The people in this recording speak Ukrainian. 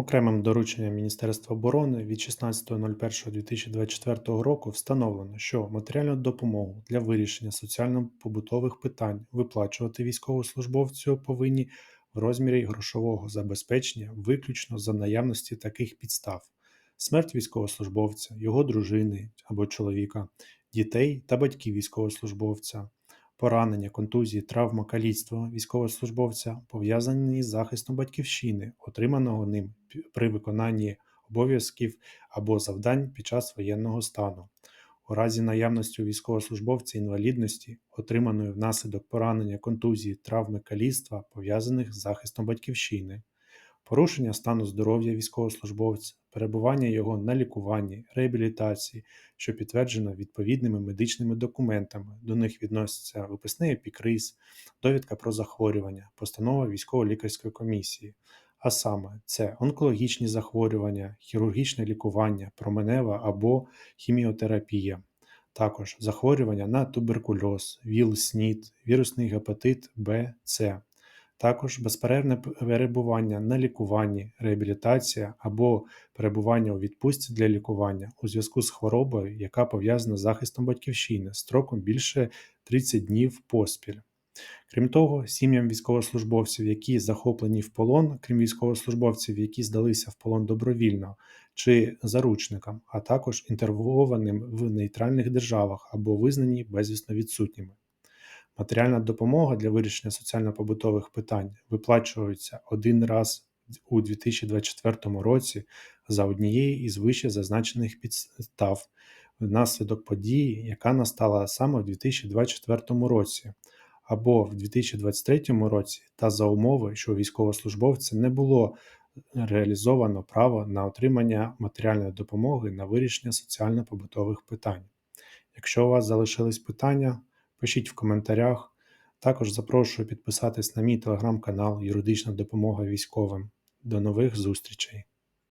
Окремим дорученням Міністерства оборони від 16.01.2024 року встановлено, що матеріальну допомогу для вирішення соціально-побутових питань виплачувати військовослужбовцю повинні в розмірі грошового забезпечення виключно за наявності таких підстав: смерть військовослужбовця, його дружини або чоловіка, дітей та батьків військовослужбовця, поранення, контузії, травма, каліцтво військовослужбовця, пов'язані з захистом батьківщини, отриманого ним при виконанні обов'язків або завдань під час воєнного стану. У разі наявності військовослужбовця інвалідності, отриманої внаслідок поранення, контузії, травми каліцтва, пов'язаних з захистом батьківщини, порушення стану здоров'я військовослужбовця, перебування його на лікуванні, реабілітації, що підтверджено відповідними медичними документами. До них відносяться виписний епікриз, довідка про захворювання, постанова військово-лікарської комісії. А саме, це онкологічні захворювання, хірургічне лікування, променева або хіміотерапія, також захворювання на туберкульоз, ВІЛ-СНІД, вірусний гепатит Б, С, також безперервне перебування на лікуванні, реабілітація або перебування у відпустці для лікування у зв'язку з хворобою, яка пов'язана з захистом батьківщини строком більше 30 днів поспіль. Крім того, сім'ям військовослужбовців, які захоплені в полон, крім військовослужбовців, які здалися в полон добровільно чи заручникам, а також інтервованим в нейтральних державах або визнані безвісно відсутніми. Матеріальна допомога для вирішення соціально-побутових питань виплачується один раз у 2024 році за однією із вище зазначених підстав внаслідок події, яка настала саме в 2024 році, або в 2023 році, та за умови, що військовослужбовця не було реалізовано право на отримання матеріальної допомоги на вирішення соціально-побутових питань. Якщо у вас залишились питання, пишіть в коментарях. Також запрошую підписатись на мій телеграм-канал Юридична допомога військовим. До нових зустрічей!